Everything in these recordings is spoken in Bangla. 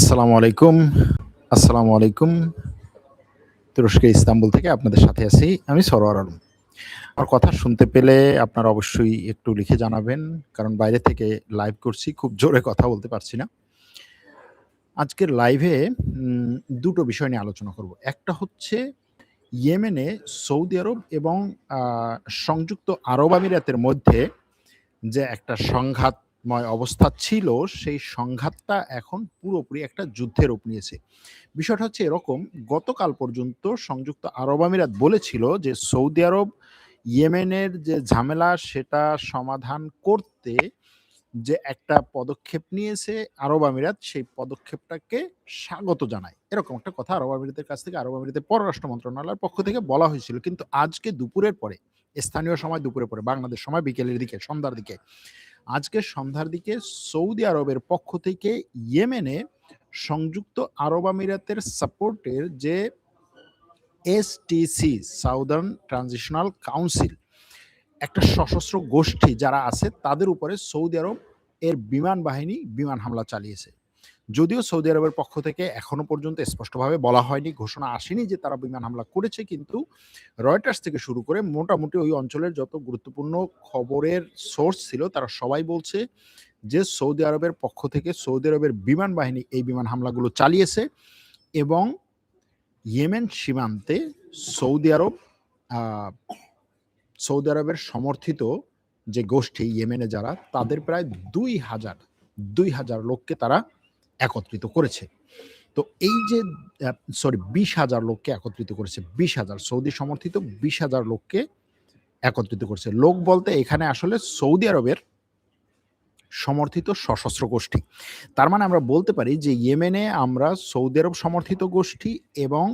আসসালামু আলাইকুম। আসসালামু আলাইকুম। তুরস্কের ইস্তাম্বুল থেকে আপনাদের সাথে আছি আমি সরোয়ার আলম। আমার কথা শুনতে পেলে আপনারা অবশ্যই একটু লিখে জানাবেন, কারণ বাইরে থেকে লাইভ করছি, খুব জোরে কথা বলতে পারছি না। আজকের লাইভে দুটো বিষয় নিয়ে আলোচনা করব। একটা হচ্ছে ইয়েমেনে সৌদি আরব এবং সংযুক্ত আরব আমিরাতের মধ্যে যে একটা সংঘাতময় অবস্থা ছিল, সেই সংঘাতটা এখন পুরোপুরি একটা যুদ্ধের রূপ নিয়েছে। বিষয়টা হচ্ছে এরকম, গতকাল পর্যন্ত সংযুক্ত আরব আমিরাত বলেছিল যে সৌদি আরব ইয়েমেনের যে ঝামেলা, সেটা সমাধান করতে যে একটা পদক্ষেপ নিয়েছে আরব আমিরাত, সেই পদক্ষেপটাকে স্বাগত জানায়। এরকম একটা কথা আরব আমিরাতের কাছ থেকে, আরব আমিরাতের পররাষ্ট্র মন্ত্রণালয়ের পক্ষ থেকে বলা হয়েছিল। কিন্তু আজকে দুপুরের পরে, স্থানীয় সময় দুপুরে পরে, বাংলাদেশ সময় বিকেলের দিকে, সন্ধ্যার দিকে আজকে সন্ধ্যার দিকে সৌদি আরবের পক্ষ থেকে ইয়েমেনে সংযুক্ত আরব আমিরাতের সাপোর্টের যে এসটিসি, সাউদার্ন ট্রানজিশনাল কাউন্সিল, একটা সশস্ত্র গোষ্ঠী যারা আছে, তাদের উপরে সৌদি আরব এর বিমান বাহিনী বিমান হামলা চালিয়েছে। যদিও সৌদি আরবের পক্ষ থেকে এখনও পর্যন্ত স্পষ্টভাবে বলা হয়নি, ঘোষণা আসেনি যে তারা বিমান হামলা করেছে, কিন্তু রয়টার্স থেকে শুরু করে মোটামুটি ওই অঞ্চলের যত গুরুত্বপূর্ণ খবরের সোর্স ছিল, তারা সবাই বলছে যে সৌদি আরবের পক্ষ থেকে সৌদি আরবের বিমান বাহিনী এই বিমান হামলাগুলো চালিয়েছে এবং ইয়েমেন সীমান্তে সৌদি আরব সৌদি আরবের সমর্থিত যে গোষ্ঠী ইয়েমেনে যারা, তাদের প্রায় দুই হাজার দুই হাজার লোককে তারা একত্রিত করেছে। তো এই যে সরি বিশ হাজার লোককে একত্রিত করেছে, বিশ হাজার সৌদি সমর্থিত বিশ হাজার লোককে একত্রিত করেছে। লোক বলতে এখানে আসলে সৌদি আরবের সমর্থিত সশস্ত্র গোষ্ঠী। তার মানে আমরা বলতে পারি যে ইয়েমেনে আমরা সৌদি আরব সমর্থিত গোষ্ঠী এবং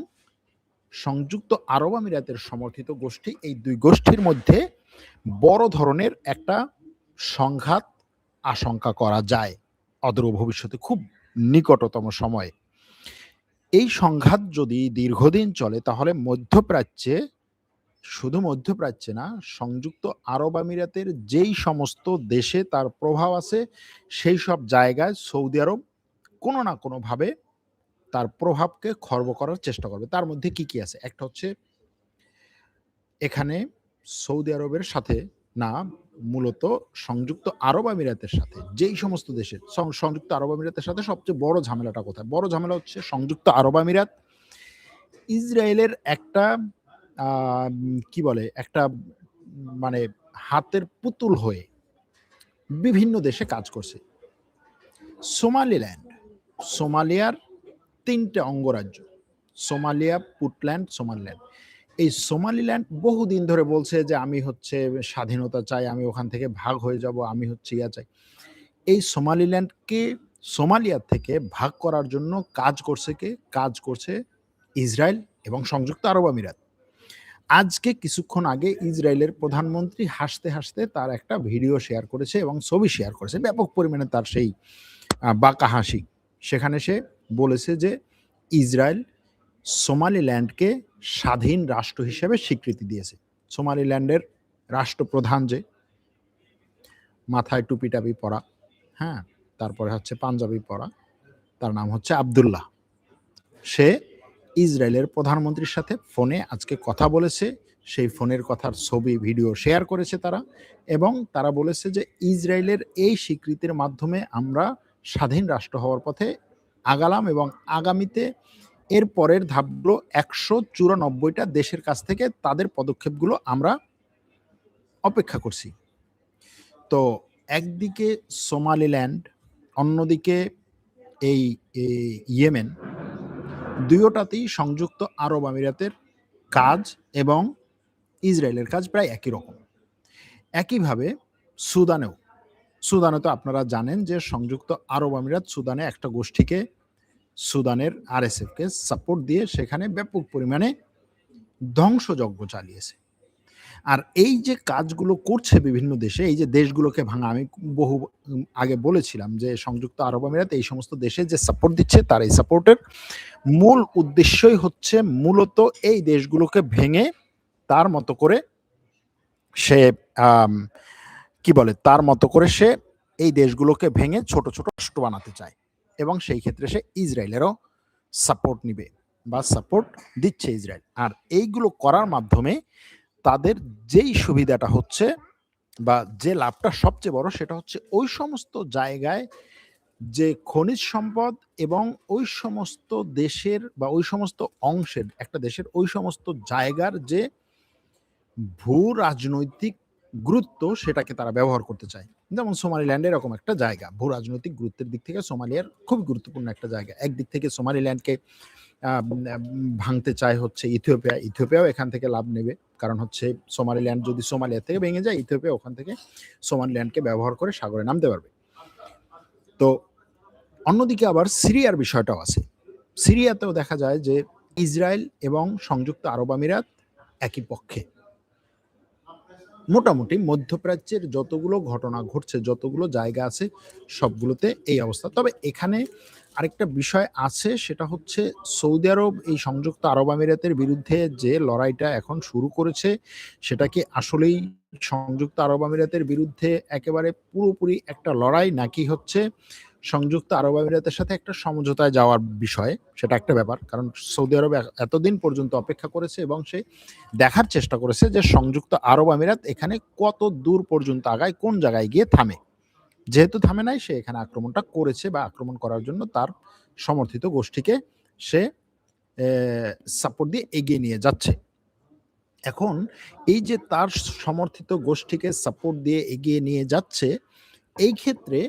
সংযুক্ত আরব আমিরাতের সমর্থিত গোষ্ঠী। এই দুই গোষ্ঠীর মধ্যে বড় ধরনের একটা সংঘাত আশঙ্কা করা যায়। অদূর ভবিষ্যতে খুব নিকটতম সময়ে। এই সংঘাত যদি দীর্ঘদিন চলে, তাহলে মধ্যপ্রাচ্যে, শুধু মধ্যপ্রাচ্যে না, সংযুক্ত আরব আমিরাতের যেই সমস্ত দেশে তার প্রভাব আছে, সেই সব জায়গায় সৌদি আরব কোনো না কোনোভাবে তার প্রভাবকে খর্ব করার চেষ্টা করবে। তার মধ্যে কি কি আছে? একটা হচ্ছে, এখানে সৌদি আরবের সাথে না মূলত সংযুক্ত আরব আমিরাতের সাথে, যেই সমস্ত দেশের সংযুক্ত আরব আমিরাতের সাথে সবচেয়ে বড় ঝামেলাটা কোথায়? বড় ঝামেলা হচ্ছে সংযুক্ত আরব আমিরাত। ইসরায়েলের একটা কি বলে, একটা মানে হাতের পুতুল হয়ে বিভিন্ন দেশে কাজ করছে। সোমালিল্যান্ড, সোমালিয়ার তিনটে অঙ্গরাজ্য, সোমালিয়া, পুটল্যান্ড, সোমালিল্যান্ড। এই সোমালিল্যান্ড বহুদিন ধরে বলছে যে, আমি হচ্ছে স্বাধীনতা চাই, আমি ওখান থেকে ভাগ হয়ে যাব, আমি হচ্ছে ইয়া চাই। এই সোমালিল্যান্ডকে সোমালিয়া থেকে ভাগ করার জন্য কাজ করছে কে? কাজ করছে ইসরায়েল এবং সংযুক্ত আরব আমিরাত। আজকে কিছুক্ষণ আগে ইসরায়েলের প্রধানমন্ত্রী হাসতে হাসতে তার একটা ভিডিও শেয়ার করেছে এবং ছবি শেয়ার করেছে, ব্যাপক পরিমাণে তার সেই বাঁকা হাসি। সেখানে সে বলেছে যে, ইসরায়েল সোমালিল্যান্ডকে স্বাধীন রাষ্ট্র হিসেবে স্বীকৃতি দিয়েছে। সোমালিল্যান্ডের রাষ্ট্রপ্রধান যে, মাথায় টুপি টাপি পরা হ্যাঁ তারপরে হচ্ছে পাঞ্জাবি পরা, তার নাম হচ্ছে আব্দুল্লাহ। সে ইসরায়েলের প্রধানমন্ত্রীর সাথে ফোনে আজকে কথা বলেছে, সেই ফোনের কথার ছবি, ভিডিও শেয়ার করেছে তারা এবং তারা বলেছে যে ইসরায়েলের এই স্বীকৃতির মাধ্যমে আমরা স্বাধীন রাষ্ট্র হওয়ার পথে আগালাম এবং আগামীতে এর পরের ধাপগুলো একশো চুরানব্বইটা দেশের কাছ থেকে তাদের পদক্ষেপগুলো আমরা অপেক্ষা করছি। তো একদিকে সোমালিল্যান্ড, অন্যদিকে এই ইয়েমেন দুয়োটাতেই সংযুক্ত আরব আমিরাতের কাজ এবং ইসরায়েলের কাজ প্রায় একই রকম। একইভাবে সুদানেও, সুদানে তো আপনারা জানেন যে সংযুক্ত আরব আমিরাত সুদানে একটা গোষ্ঠীকে সুদানের আরএসএফকে সাপোর্ট দিয়ে সেখানে ব্যাপক পরিমাণে ধ্বংসযজ্ঞ চালিয়েছে। আর এই যে কাজগুলো করছে বিভিন্ন দেশে, এই যে দেশগুলোকে ভাঙা, আমি বহু আগে বলেছিলাম যে সংযুক্ত আরব আমিরাত এই সমস্ত দেশে যে সাপোর্ট দিচ্ছে তার এই সাপোর্টের মূল উদ্দেশ্যই হচ্ছে মূলত এই দেশগুলোকে ভেঙে তার মতো করে সে কি বলে, তার মতো করে সে এই দেশগুলোকে ভেঙে ছোট ছোট রাষ্ট্র বানাতে চায়। এবং সেই ক্ষেত্রে সে ইসরায়েলেরও সাপোর্ট নিবে বা সাপোর্ট দিচ্ছে ইসরায়েল। আর এইগুলো করার মাধ্যমে তাদের যেই সুবিধাটা হচ্ছে বা যে লাভটা সবচেয়ে বড় সেটা হচ্ছে ওই সমস্ত জায়গায় যে খনিজ সম্পদ এবং ওই সমস্ত দেশের বা ওই সমস্ত অংশের, একটা দেশের ওই সমস্ত জায়গার যে ভূ রাজনৈতিক গুরুত্ব সেটাকে তারা ব্যবহার করতে চায়। যেমন সোমালিল্যান্ড এরকম একটা জায়গা। ভূ রাজনৈতিক গুরুত্বের দিক থেকে সোমালিয়ার খুব গুরুত্বপূর্ণ একটা জায়গা। একদিক থেকে সোমালিল্যান্ডকে ভাঙতে চায় হচ্ছে ইথিওপিয়া। ইথিওপিয়াও এখান থেকে লাভ নেবে। কারণ হচ্ছে সোমালিল্যান্ড যদি সোমালিয়া থেকে ভেঙে যায়, ইথিওপিয়া ওখান থেকে সোমালিল্যান্ডকে ব্যবহার করে সাগরে নামতে পারবে। তো অন্যদিকে আবার সিরিয়ার বিষয়টাও আছে। সিরিয়াতেও দেখা যায় যে ইসরায়েল এবং সংযুক্ত আরব আমিরাত একই পক্ষে। মোটামুটি মধ্যপ্রাচ্যের যতগুলো ঘটনা ঘটছে, যতগুলো জায়গা আছে, সবগুলোতে এই অবস্থা। তবে এখানে আরেকটা বিষয় আছে, সেটা হচ্ছে সৌদি আরব, এই সংযুক্ত আরব আমিরাতের বিরুদ্ধে যে লড়াইটা এখন শুরু করেছে, সেটা কি আসলেই সংযুক্ত আরব আমিরাতের বিরুদ্ধে একেবারে পুরোপুরি একটা লড়াই, নাকি হচ্ছে সংযুক্ত আরব আমিরাতের সাথে একটা সমঝোতায় যাওয়ার বিষয়, সেটা একটা ব্যাপার। কারণ সৌদি আরব এতদিন পর্যন্ত অপেক্ষা করেছে এবং সে দেখার চেষ্টা করেছে যে সংযুক্ত আরব আমিরাত এখানে কত দূর পর্যন্ত আগায়, কোন জায়গায় গিয়ে থামে। যেহেতু থামে নাই, সে এখানে আক্রমণটা করেছে বা আক্রমণ করার জন্য তার সমর্থিত গোষ্ঠীকে সে সাপোর্ট দিয়ে এগিয়ে নিয়ে যাচ্ছে। এখন এই যে তার সমর্থিত গোষ্ঠীকে সাপোর্ট দিয়ে এগিয়ে নিয়ে যাচ্ছে, এই ক্ষেত্রে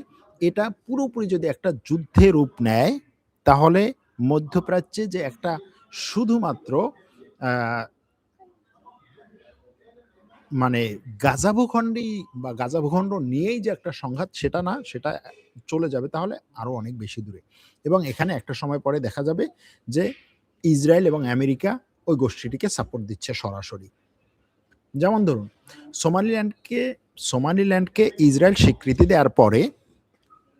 এটা পুরোপুরি যদি একটা যুদ্ধে রূপ নেয়, তাহলে মধ্যপ্রাচ্যে যে একটা শুধুমাত্র মানে গাজা ভূখণ্ডই বা গাজা ভূখণ্ড নিয়েই যে একটা সংঘাত, সেটা না, সেটা চলে যাবে তাহলে আরও অনেক বেশি দূরে। এবং এখানে একটা সময় পরে দেখা যাবে যে ইসরায়েল এবং আমেরিকা ওই গোষ্ঠীটিকে সাপোর্ট দিচ্ছে সরাসরি। যেমন ধরুন সোমালিল্যান্ডকে সোমালিল্যান্ডকে ইসরায়েল স্বীকৃতি দেওয়ার পরে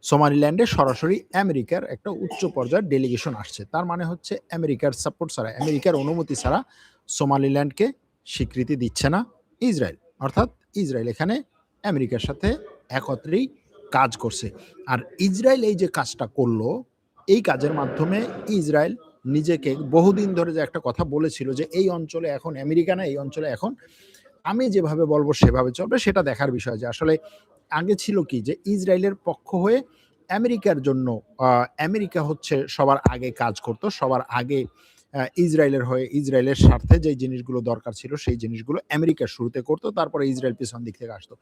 সোমালিল্যান্ডে সরাসরি আমেরিকার একটা উচ্চ পর্যায়ের ডেলিগেশন আসছে। তার মানে হচ্ছে আমেরিকার সাপোর্ট ছাড়া, আমেরিকার অনুমতি ছাড়া সোমালিল্যান্ডকে স্বীকৃতি দিচ্ছে না ইসরায়েল। অর্থাৎ ইসরায়েল এখানে আমেরিকার সাথে একত্রেই কাজ করছে। আর ইসরায়েল এই যে কাজটা করল, এই কাজের মাধ্যমে ইসরায়েল নিজেকে বহুদিন ধরে যে একটা কথা বলেছিল যে এই অঞ্চলে এখন আমেরিকা না, এই অঞ্চলে এখন আমি যেভাবে বলব সেভাবে চলবে, সেটা দেখার বিষয় যে আসলে আগে ছিল কি যে ইসরায়েলের পক্ষ হয়ে আমেরিকার জন্য আমেরিকা হচ্ছে সবার আগে কাজ করত, সবার আগে ইসরায়েলের হয়ে, ইসরায়েলের স্বার্থে যে জিনিসগুলো দরকার ছিল সেই জিনিসগুলো আমেরিকা শুরুতে করতো, তারপরে ইসরায়েল পিছন দিক থেকে আসতো।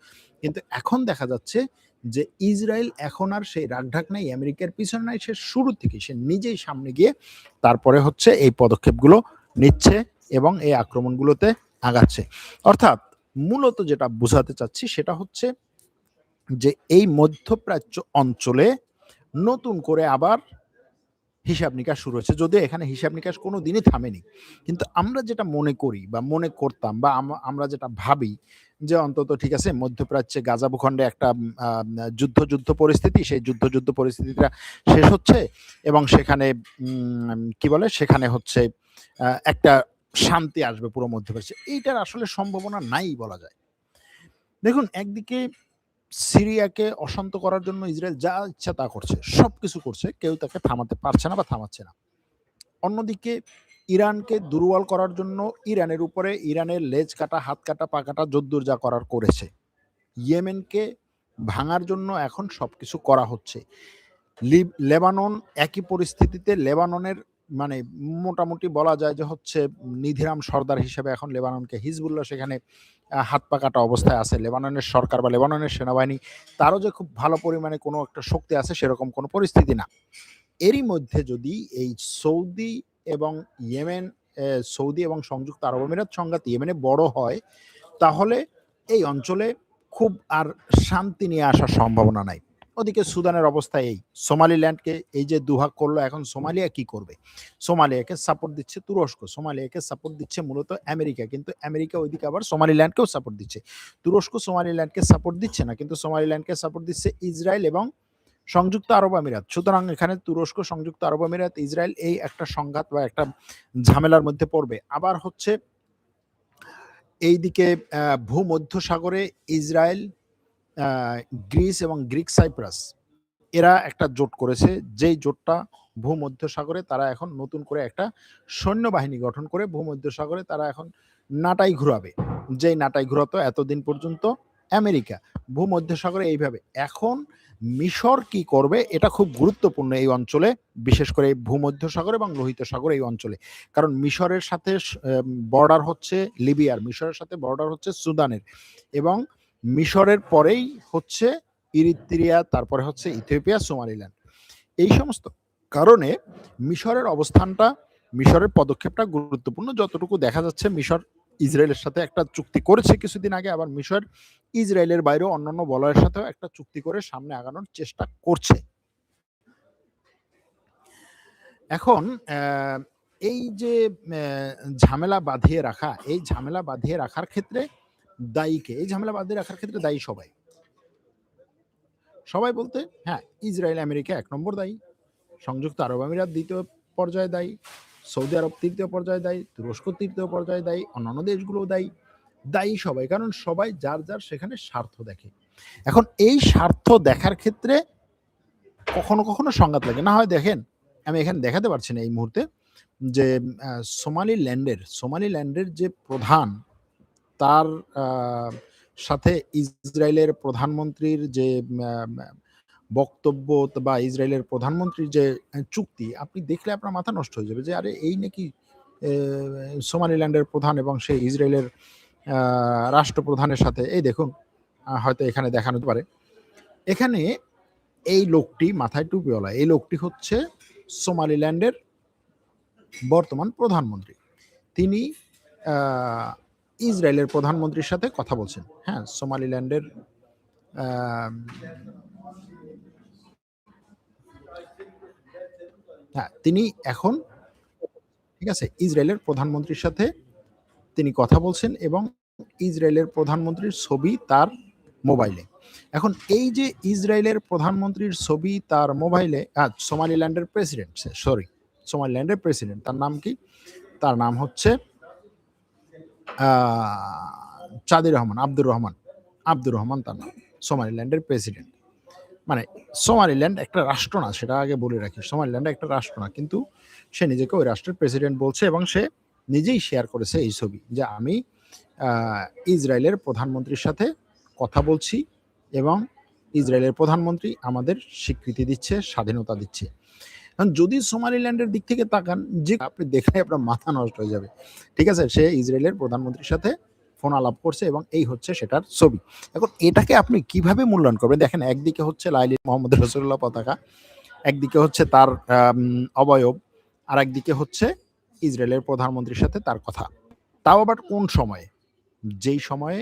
কিন্তু এখন দেখা যাচ্ছে যে ইসরায়েল এখন আর সেই রাগঢাক নাই, আমেরিকার পিছনে নাই, সে শুরু থেকে সে নিজেই সামনে গিয়ে তারপরে হচ্ছে এই পদক্ষেপগুলো নিচ্ছে এবং এই আক্রমণগুলোতে আগাচ্ছে। অর্থাৎ মূলত যেটা বোঝাতে চাচ্ছি সেটা হচ্ছে যে এই মধ্যপ্রাচ্য অঞ্চলে নতুন করে আবার হিসাব নিকাশ শুরু হয়েছে। যদিও এখানে হিসাব নিকাশ কোনো দিনই থামেনি। কিন্তু আমরা যেটা মনে করি বা মনে করতাম বা আমরা যেটা ভাবি যে অন্তত ঠিক আছে, মধ্যপ্রাচ্যে গাজা ভূখণ্ডে একটা যুদ্ধ যুদ্ধ পরিস্থিতি, সেই যুদ্ধ যুদ্ধ পরিস্থিতিটা শেষ হচ্ছে এবং সেখানে কি বলে, সেখানে হচ্ছে একটা শান্তি আসবে পুরো মধ্যপ্রাচ্যে। এইটার আসলে সম্ভাবনা নাই বলা যায়। দেখুন, একদিকে সিরিয়াকে অশান্ত করার জন্য ইসরায়েল যা ইচ্ছা তা করছে সব কিছু করছে, কেউ তাকে থামাতে পারছে না বা থামাচ্ছে না। অন্যদিকে ইরানকে দুর্বল করার জন্য ইরানের উপরে ইরানের লেজ কাটা, হাত কাটা, পা কাটা যদ্দুর যা করার করেছে। ইয়েমেনকে ভাঙার জন্য এখন সব কিছু করা হচ্ছে। লিব- লেবানন একই পরিস্থিতিতে লেবাননের মানে মোটামুটি বলা যায় যে হচ্ছে নিধিরাম সর্দার হিসেবে এখন লেবাননকে হিজবুল্লাহ সেখানে হাত পা কাটা অবস্থায় আছে। লেবাননের সরকার বা লেবাননের সেনাবাহিনী, তারও যে খুব ভালো পরিমাণে কোনো একটা শক্তি আছে সেরকম কোনো পরিস্থিতি না। এরই মধ্যে যদি এই সৌদি এবং ইয়েমেন সৌদি এবং সংযুক্ত আরব আমিরাত সংঘাত ইয়েমেনে বড় হয়, তাহলে এই অঞ্চলে খুব আর শান্তি নিয়ে আসার সম্ভাবনা নাই। ওদিকে সুদানের অবস্থা এই। সোমালিল্যান্ডকে এই যে দুহাক করল এখন সোমালিয়া কি করবে? সোমালিয়াকে সাপোর্ট দিচ্ছে তুরস্ক। সোমালিয়াকে সাপোর্ট দিচ্ছে মূলত আমেরিকা কিন্তু আমেরিকা ওইদিকে আবার সোমালিল্যান্ডকেও সাপোর্ট দিচ্ছে। তুরস্ক সোমালিল্যান্ডকে সাপোর্ট দিচ্ছে না কিন্তু সোমালিল্যান্ডকে সাপোর্ট দিচ্ছে ইসরায়েল এবং সংযুক্ত আরব আমিরাত। সুতরাং এখানে তুরস্ক সংযুক্ত আরব আমিরাত ইসরায়েল এই একটা সংঘাত বা একটা ঝামেলার মধ্যে পড়বে। আবার হচ্ছে এইদিকে আহ, ভূমধ্যসাগরে ইসরায়েল গ্রিস এবং গ্রিক সাইপ্রাস, এরা একটা জোট করেছে। যেই জোটটা ভূমধ্যসাগরে তারা এখন নতুন করে একটা সৈন্যবাহিনী গঠন করে, ভূমধ্যসাগরে তারা এখন নাটাই ঘুরাবে। যেই নাটাই ঘুরাতো এতদিন পর্যন্ত আমেরিকা। ভূমধ্যসাগরে এইভাবে। এখন মিশর কি করবে, এটা খুব গুরুত্বপূর্ণ এই অঞ্চলে, বিশেষ করে এই ভূমধ্যসাগর এবং লোহিত সাগর এই অঞ্চলে। কারণ মিশরের সাথে বর্ডার হচ্ছে লিবিয়ার, মিশরের সাথে বর্ডার হচ্ছে সুদানের। এবং মিশরের পরেই হচ্ছে ইরিত্রিয়া, তারপরে হচ্ছে ইথিওপিয়া, সোমালিল্যান্ড। এই সমস্ত কারণে মিশরের অবস্থানটা, মিশরের পদক্ষেপটা গুরুত্বপূর্ণ। যতটুকু দেখা যাচ্ছে, মিশর ইসরায়েলের সাথে একটা চুক্তি করেছে কিছুদিন আগে, আবার মিশর ইসরায়েলের বাইরেও অন্যান্য বলয়ের সাথেও একটা চুক্তি করে সামনে আগানোর চেষ্টা করছে। এখন এই যে ঝামেলা বাঁধিয়ে রাখা, এই ঝামেলা বাঁধিয়ে রাখার ক্ষেত্রে দায়ীকে। এই ঝামেলা বাঁধিয়ে রাখার ক্ষেত্রে দায়ী সবাই। সবাই বলতে হ্যাঁ ইসরায়েল, আমেরিকা এক নম্বর দায়ী, সংযুক্ত আরব আমিরাত দ্বিতীয় পর্যায়ে দায়ী, সৌদি আরব তৃতীয় পর্যায়ে দায়ী, তুরস্ক তৃতীয় পর্যায়ে দায়ী, অন্যান্য দেশগুলো দায়ী দায়ী সবাই। কারণ সবাই যার যার সেখানে স্বার্থ দেখে। এখন এই স্বার্থ দেখার ক্ষেত্রে কখনো কখনো সংঘাত লাগে। না হয় দেখেন, আমি এখানে দেখাতে পারছি না এই মুহূর্তে যে সোমালি ল্যান্ডের সোমালি ল্যান্ডের যে প্রধান তার সাথে ইসরায়েলের প্রধানমন্ত্রীর যে বক্তব্য বা ইসরায়েলের প্রধানমন্ত্রীর যে চুক্তি, আপনি দেখলে আপনার মাথা নষ্ট হয়ে যাবে যে, আরে এই নাকি সোমালিল্যান্ডের প্রধান এবং সেই ইসরায়েলের রাষ্ট্রপ্রধানের সাথে, এই দেখুন হয়তো এখানে দেখানো পারে। এখানে এই লোকটি মাথায় টুপিওয়ালা এই লোকটি হচ্ছে সোমালিল্যান্ডের বর্তমান প্রধানমন্ত্রী। তিনি ইসরায়েলের প্রধানমন্ত্রীর সাথে কথা বলছেন। হ্যাঁ সোমালিল্যান্ডের হ্যাঁ তিনি এখন, ঠিক আছে, ইসরায়েলের প্রধানমন্ত্রীর সাথে তিনি কথা বলছেন এবং ইসরায়েলের প্রধানমন্ত্রীর ছবি তার মোবাইলে। এখন এই যে ইসরায়েলের প্রধানমন্ত্রীর ছবি তার মোবাইলে সোমালিল্যান্ডের প্রেসিডেন্ট, সরি, সোমালিল্যান্ডের প্রেসিডেন্ট, তার নাম কি? তার নাম হচ্ছে চাঁদির রহমান, আব্দুর রহমান আব্দুর রহমান তার নাম, সোমালিল্যান্ডের প্রেসিডেন্ট। মানে সোমালিল্যান্ড একটা রাষ্ট্র না, সেটা আগে বলে রাখি, সোমালিল্যান্ড একটা রাষ্ট্র না, কিন্তু সে নিজেকে ওই রাষ্ট্রের প্রেসিডেন্ট বলছে এবং সে নিজেই শেয়ার করেছে এই ছবি যে আমি ইসরায়েলের প্রধানমন্ত্রীর সাথে কথা বলছি এবং ইসরায়েলের প্রধানমন্ত্রী আমাদের স্বীকৃতি দিচ্ছে, স্বাধীনতা দিচ্ছে। যদি সোমালিল্যান্ডের দিক থেকে তাকান, যে আপনি দেখলে আপনার মাথা নষ্ট হয়ে যাবে। ঠিক আছে? সে ইসরায়েলের প্রধানমন্ত্রীর সাথে ফোন আলাপ করছে এবং এই হচ্ছে সেটার ছবি। এখন এটাকে আপনি কীভাবে মূল্যায়ন করবেন? দেখেন, একদিকে হচ্ছে লাইলি মোহাম্মদ রসুল্লাহ পতাকা, একদিকে হচ্ছে তার অবয়ব, আর একদিকে হচ্ছে ইসরায়েলের প্রধানমন্ত্রীর সাথে তার কথা। তাও আবার কোন সময়ে? যেই সময়ে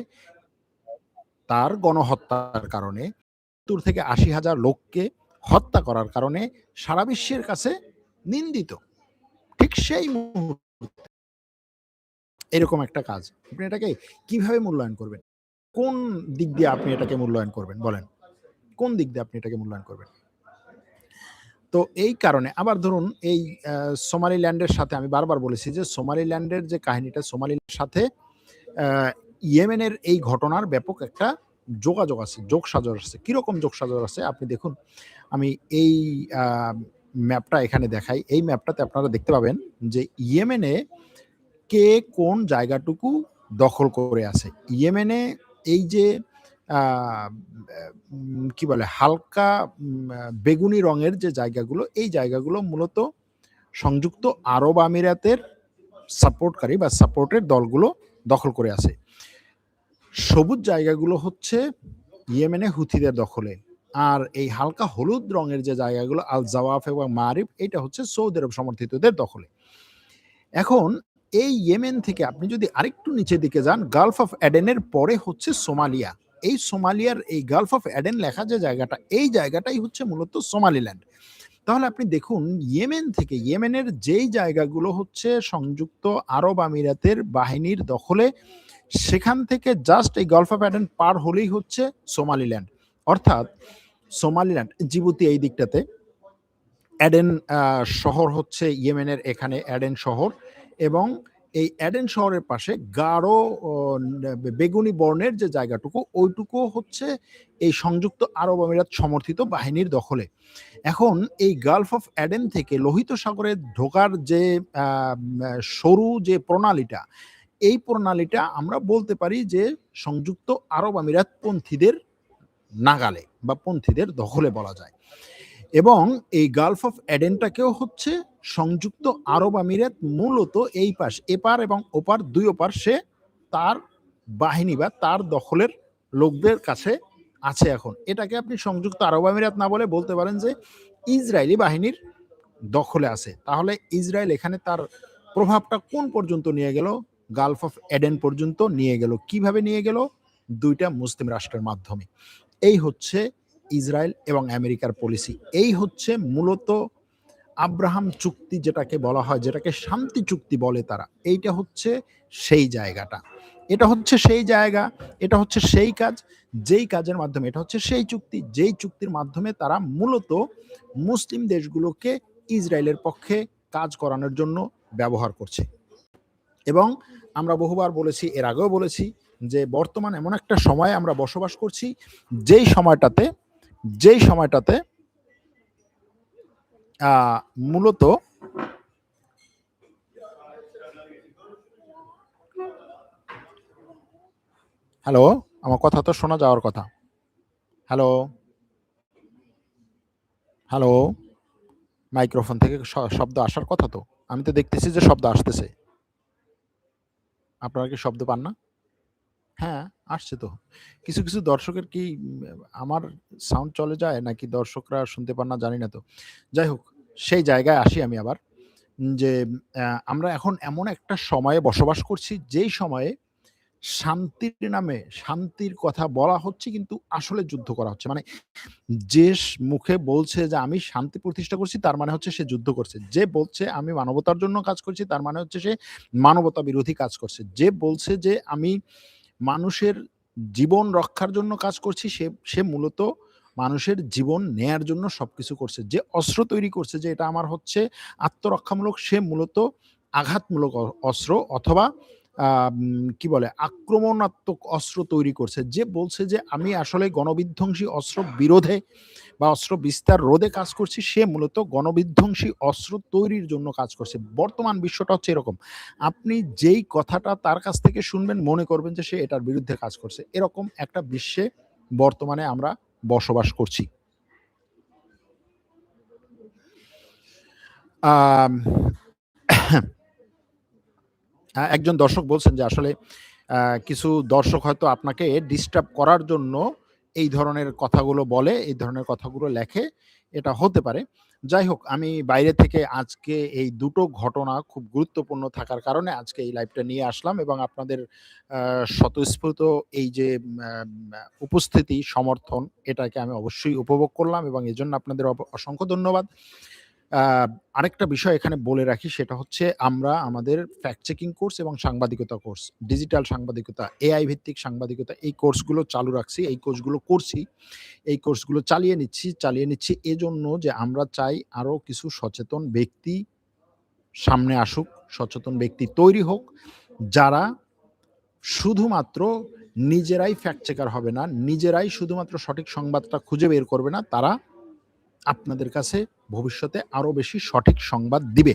তার গণহত্যার কারণে সত্তর থেকে আশি হাজার লোককে হত্যা করার কারণে সারা বিশ্বের কাছে নিন্দিত। ঠিক সেই মুহূর্তে এরকম একটা কাজ। আপনি এটাকে কীভাবে মূল্যায়ন করবেন? কোন দিক দিয়ে আপনি এটাকে মূল্যায়ন করবেন? বলেন। কোন দিক দিয়ে আপনি এটাকে মূল্যায়ন করবেন? তো এই কারণে, আবার ধরুন এই সোমালিল্যান্ডের সাথে আমি বারবার বলেছি যে সোমালিল্যান্ডের যে কাহিনীটা সোমালির সাথে ইয়েমেনের এই ঘটনার ব্যাপক একটা যোগাযোগ আছে, যোগ সাজর আছে। কীরকম যোগ সাজর আছে? আপনি দেখুন, আমি এই ম্যাপটা এখানে দেখাই। এই ম্যাপটাতে আপনারা দেখতে পাবেন যে ইয়েমেনে কে কোন জায়গাটুকু দখল করে আছে। ইয়েমেনে এই যে কি বলে, হালকা বেগুনি রঙের যে জায়গাগুলো, এই জায়গাগুলো মূলত সংযুক্ত আরব আমিরাতের সাপোর্টকারী বা সাপোর্টের দলগুলো দখল করে আছে। সবুজ জায়গাগুলো হচ্ছে ইয়েমেনে হুথিদের দখলে। আর এই হালকা হলুদ রঙের যে জায়গাগুলো আল জাওয়াফ এবং মারিফ এটা হচ্ছে সৌদি আরব সমর্থিতদের দখলে। এখন এই ইয়েমেন থেকে আপনি যদি আরেকটু নিচের দিকে যান, গালফ অফ অ্যাডেনের পরে হচ্ছে সোমালিয়া। এই সোমালিয়ার এই গালফ অফ অ্যাডেন লেখা যে জায়গাটা, এই জায়গাটাই হচ্ছে মূলত সোমালিল্যান্ড। তাহলে আপনি দেখুন, ইয়েমেন থেকে ইয়েমেনের যেই জায়গাগুলো হচ্ছে সংযুক্ত আরব আমিরাতের বাহিনীর দখলে সেখান থেকে জাস্ট এই গলফ অফ অ্যাডেন পার হলেই হচ্ছে সোমালিল্যান্ড অর্থাৎ সোমালিল্যান্ড জিবুতি এই দিকটাতে। অ্যাডেন শহর হচ্ছে ইয়েমেনের এখানে অ্যাডেন শহর এবং এই অ্যাডেন শহরের পাশে গাঢ় বেগুনি বর্ণের যে জায়গাটুকু, ওইটুকু হচ্ছে এই সংযুক্ত আরব আমিরাত সমর্থিত বাহিনীর দখলে। এখন এই গালফ অফ অ্যাডেন থেকে লোহিত সাগরে ঢোকার যে সরু যে প্রণালীটা এই প্রণালীটা আমরা বলতে পারি যে সংযুক্ত আরব আমিরাত পন্থীদের নাগালে বা পন্থীদের দখলে বলা যায়। এবং এই গালফ অফ এডেনটাকেও হচ্ছে সংযুক্ত আরব আমিরাত মূলত এই পাশ, এপার এবং ওপার, দুই ওপার সে তার বাহিনী বা তার দখলের লোকদের কাছে আছে এখন। এটাকে আপনি সংযুক্ত আরব আমিরাত না বলে বলতে পারেন যে ইসরায়েলি বাহিনীর দখলে আছে। তাহলে ইসরায়েল এখানে তার প্রভাবটা কোন পর্যন্ত নিয়ে গেল? গালফ অফ এডেন পর্যন্ত নিয়ে গেল। কীভাবে নিয়ে গেল? দুইটা মুসলিম রাষ্ট্রের মাধ্যমে। এই হচ্ছে ইসরায়েল এবং আমেরিকার পলিসি এই হচ্ছে মূলত আব্রাহাম চুক্তি যেটাকে বলা হয়, যেটাকে শান্তি চুক্তি বলে তারা। এইটা হচ্ছে সেই জায়গাটা। এটা হচ্ছে সেই জায়গা, এটা হচ্ছে সেই কাজ, যেই কাজের মাধ্যমে, এটা হচ্ছে সেই চুক্তি, যেই চুক্তির মাধ্যমে তারা মূলত মুসলিম দেশগুলোকে ইসরায়েলের পক্ষে কাজ করানোর জন্য ব্যবহার করছে। এবং আমরা বহুবার বলেছি, এর আগেও বলেছি যে বর্তমান এমন একটা সময়ে আমরা বসবাস করছি, যেই সময়টাতে যেই সময়টাতে মূলত হ্যালো, আমার কথা তো শোনা যাওয়ার কথা। হ্যালো হ্যালো, মাইক্রোফোন থেকে শব্দ আসার কথা তো? আমি তো দেখতেছি যে শব্দ আসতেছে। আপনারা কি শব্দ পান না? হ্যাঁ আসছে তো। কিছু কিছু দর্শকের কি, আমার সাউন্ড চলে যায় নাকি দর্শকরা শুনতে পান না জানি না তো। যাই হোক, সেই জায়গায় আসি আমি আবার। যে আমরা এখন এমন একটা সময়ে বসবাস করছি, যেই সময়ে শান্তির নামে শান্তির কথা বলা হচ্ছে, কিন্তু আসলে যুদ্ধ করা হচ্ছে। মানে যে মুখে বলছে যে, আমি শান্তি প্রতিষ্ঠা করছি তার মানে হচ্ছে সে যুদ্ধ করছে। যে বলছে, আমি মানবতার জন্য কাজ করছি তার মানে হচ্ছে সে মানবতা বিরোধী কাজ করছে। যে বলছে যে, আমি মানুষের জীবন রক্ষার জন্য কাজ করছি সে সে মূলত মানুষের জীবন নেয়ার জন্য সবকিছু করছে। যে অস্ত্র তৈরি করছে, যে এটা আমার হচ্ছে আত্মরক্ষামূলক, সে মূলত আঘাতমূলক অস্ত্র অথবা কি বলে আক্রমণাত্মক অস্ত্র তৈরি করছে যে বলছে যে আমি আসলে গণবিধ্বংসী অস্ত্র বিরোধে বা অস্ত্র বিস্তার রোধে কাজ করছি সে মূলত গণবিধ্বংসী অস্ত্র তৈরির জন্য কাজ করছে। বর্তমান বিশ্বটা হচ্ছে এরকম। আপনি যেই কথাটা তার কাছ থেকে শুনবেন মনে করবেন যে সে এটার বিরুদ্ধে কাজ করছে। এরকম একটা বিশ্বে বর্তমানে আমরা বসবাস করছি। আহ, একজন দর্শক বলছেন যে আসলে কিছু দর্শক হয়তো আপনাকে ডিস্টার্ব করার জন্য এই ধরনের কথাগুলো বলে, এই ধরনের কথাগুলো লেখে, এটা হতে পারে। যাই হোক, আমি বাইরে থেকে আজকে এই দুটো ঘটনা খুব গুরুত্বপূর্ণ থাকার কারণে আজকে এই লাইভটা নিয়ে আসলাম এবং আপনাদের স্বতঃস্ফূর্ত এই যে উপস্থিতি, সমর্থন, এটাকে আমি অবশ্যই উপভোগ করলাম এবং এই জন্য আপনাদের অসংখ্য ধন্যবাদ। আরেকটা বিষয় এখানে বলে রাখি, সেটা হচ্ছে আমরা আমাদের ফ্যাক্ট চেকিং কোর্স এবং সাংবাদিকতা কোর্স ডিজিটাল সাংবাদিকতা এআই ভিত্তিক সাংবাদিকতা, এই কোর্সগুলো চালু রাখছি, এই কোর্সগুলো করছি, এই কোর্সগুলো চালিয়ে নিচ্ছি চালিয়ে নিচ্ছি এজন্য যে আমরা চাই আরও কিছু সচেতন ব্যক্তি সামনে আসুক, সচেতন ব্যক্তি তৈরি হোক, যারা শুধুমাত্র নিজেরাই ফ্যাক্ট চেকার হবে না, নিজেরাই শুধুমাত্র সঠিক সংবাদটা খুঁজে বের করবে না, তারা আপনাদের কাছে ভবিষ্যতে আরও বেশি সঠিক সংবাদ দিবে।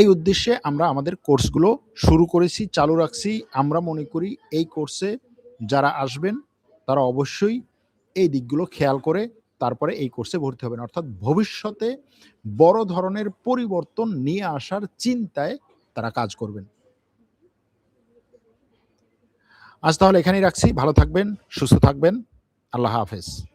এই উদ্দেশ্যে আমরা আমাদের কোর্সগুলো শুরু করেছি, চালু রাখছি। আমরা মনে করি এই কোর্সে যারা আসবেন, তারা অবশ্যই এই দিকগুলো খেয়াল করে তারপরে এই কোর্সে ভর্তি হবেন। অর্থাৎ ভবিষ্যতে বড় ধরনের পরিবর্তন নিয়ে আসার চিন্তায় তারা কাজ করবেন। আজ তাহলে এখানেই রাখছি। ভালো থাকবেন, সুস্থ থাকবেন। আল্লাহ হাফেজ।